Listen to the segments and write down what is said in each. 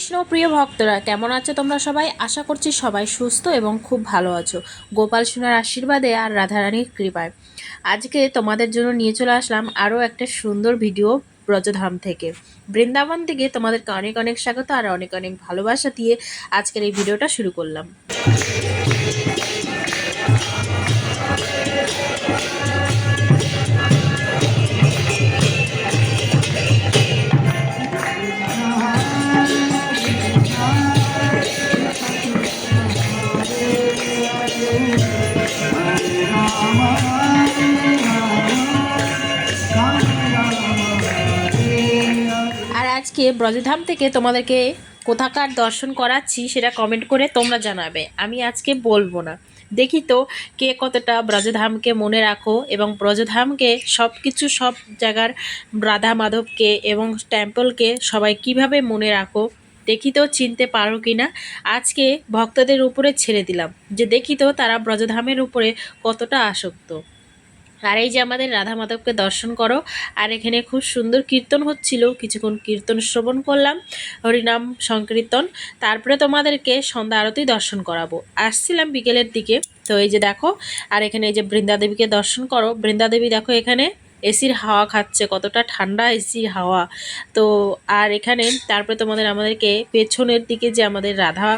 কৃষ্ণ, প্রিয় ভক্তরা, কেমন আছো তোমরা সবাই? আশা করছি সবাই সুস্থ এবং খুব ভালো আছো। গোপাল সোনার আশীর্বাদে আর রাধারানীর কৃপায়। আজকে তোমাদের জন্য নিয়ে চলে আসলাম আরও একটা সুন্দর ভিডিও ব্রজধাম থেকে। বৃন্দাবন থেকে তোমাদেরকে অনেক অনেক স্বাগত আর অনেক অনেক ভালোবাসা দিয়ে আজকের এই ভিডিওটা শুরু করলাম। আজকে ব্রজধাম থেকে তোমাদেরকে কোথাকার দর্শন করাচ্ছি সেটা কমেন্ট করে তোমরা জানাবে। আমি আজকে বলব না। দেখি তো কে কতটা ব্রজধামকে মনে রাখো এবং ব্রজধামকে সব কিছু সব জায়গার রাধা মাধবকে এবং টেম্পলকে সবাই কীভাবে মনে রাখো, দেখি তো চিনতে পারো কি না আজকে ভক্তদের উপরে ছেড়ে দিলাম। যে দেখি তো তারা ব্রজধামের উপরে কতটা আসক্ত। আর এই যে আমাদের রাধা মাধবকে দর্শন করো, আর এখানে খুব সুন্দর কীর্তন হচ্ছিল। কিছুক্ষণ কীর্তন শ্রবণ করলাম, হরিনাম সংকীর্তন। তারপরে তোমাদেরকে সন্ধ্যা আরতি দর্শন করাবো। আসছিলাম বিকেলের দিকে, তো এই যে দেখো, আর এখানে এই যে বৃন্দাদেবীকে দর্শন করো। বৃন্দাদেবী দেখো এখানে এসির হাওয়া খাচ্ছে, কতটা ঠান্ডা এসির হাওয়া। তো, আর এখানে তারপরে তোমাদের আমাদেরকে পেছনের দিকে যে আমাদের রাধা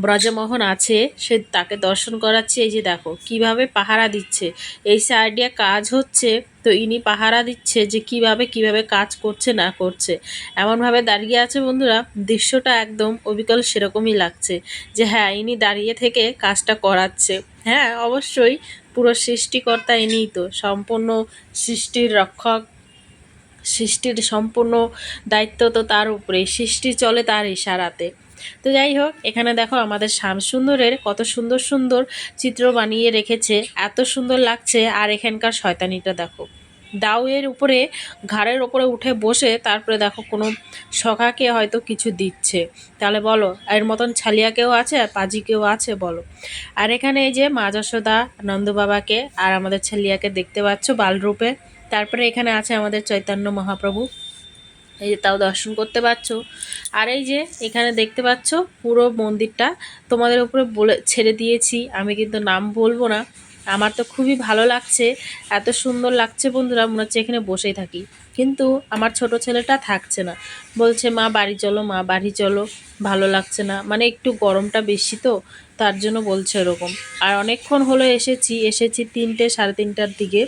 ব্রজমোহন আছে, সে তাকে দর্শন করাচ্ছে। এই যে দেখো, কীভাবে পাহারা দিচ্ছে। এই সাইডিয়া কাজ হচ্ছে, তো ইনি পাহারা দিচ্ছে যে কীভাবে কীভাবে কাজ করছে, না করছে। এমনভাবে দাঁড়িয়ে আছে বন্ধুরা, দৃশ্যটা একদম অবিকল সেরকমই লাগছে যে হ্যাঁ ইনি দাঁড়িয়ে থেকে কাজটা করাচ্ছে। হ্যাঁ অবশ্যই পুরো সৃষ্টিকর্তা ইনিই তো, সম্পূর্ণ সৃষ্টির রক্ষক। সৃষ্টির সম্পূর্ণ দায়িত্ব তো তার উপরে সৃষ্টি চলে তার ইশারাতে। তো যাই হোক, এখানে দেখো আমাদের শ্যামসুন্দরের কত সুন্দর সুন্দর চিত্র বানিয়ে রেখেছে, এত সুন্দর লাগছে, আর এখানকার শয়তানিটা দেখো। দাউয়ের উপরে, ঘাড়ের ওপরে উঠে বসে তারপরে দেখো কোনো সখাকে হয়তো কিছু দিচ্ছে। তাহলে বলো, এর মতন ছালিয়াকেও আছে আর পাজিকেও আছে বলো। আর এখানে এই যে মা যশোদা নন্দবাবাকে আর আমাদের ছালিয়াকে দেখতে পাচ্ছ বালরূপে। তারপরে এখানে আছে আমাদের চৈতন্য মহাপ্রভু। এই যে তাও দর্শন করতে পারছ। আর এই যে এখানে দেখতে পাচ্ছ পুরো মন্দিরটা। তোমাদের উপরে বলে ছেড়ে দিয়েছি, আমি কিন্তু নাম বলব না। আমার তো খুবই ভালো লাগছে, এত সুন্দর লাগছে বন্ধুরা, মনে হচ্ছে এখানে বসেই থাকি। কিন্তু আমার ছোট ছেলেটা থাকছে না। বলছে, মা, বাড়ি চলো, মা, বাড়ি চলো, ভালো লাগছে না। মানে একটু গরমটা বেশি তো তার জন্য বলছে এরকম। আর অনেকক্ষণ হলো এসেছি এসেছি তিনটে, সাড়ে তিনটার দিকে।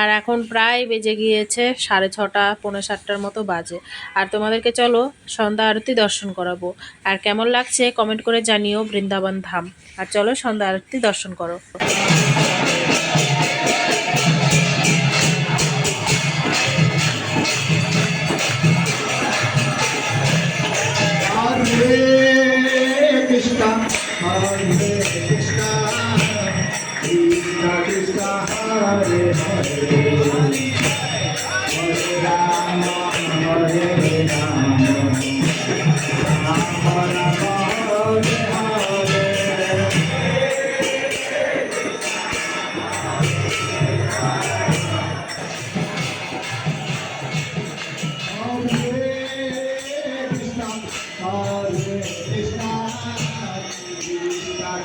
আর এখন প্রায় বেজে গিয়েছে সাড়ে ছটা, পৌনে সাতটার মতো বাজে। আর তোমাদেরকে চলো সন্ধ্যা আরতি দর্শন করাবো। আর কেমন লাগছে কমেন্ট করে জানিও বৃন্দাবন ধাম। আর চলো সন্ধ্যা আরতি দর্শন করো। Krishna Hare Hare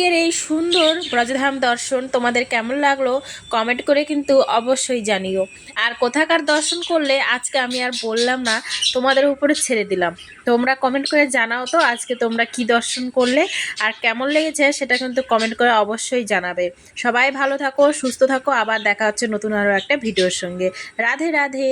আজকের এই সুন্দর ব্রজধাম দর্শন তোমাদের কেমন লাগল কমেন্ট করে কিন্তু অবশ্যই জানিও। আর কোথাকার দর্শন করলে আজকে আমি আর বললাম না, তোমাদের উপরে ছেড়ে দিলাম। তোমরা কমেন্ট করে জানাও তো আজকে তোমরা কি দর্শন করলে আর কেমন লেগেছে সেটা কিন্তু কমেন্ট করে অবশ্যই জানাবে। সবাই ভালো থাকো, সুস্থ থাকো, আবার দেখা হচ্ছে নতুন আরও একটা ভিডিওর সঙ্গে। রাধে রাধে।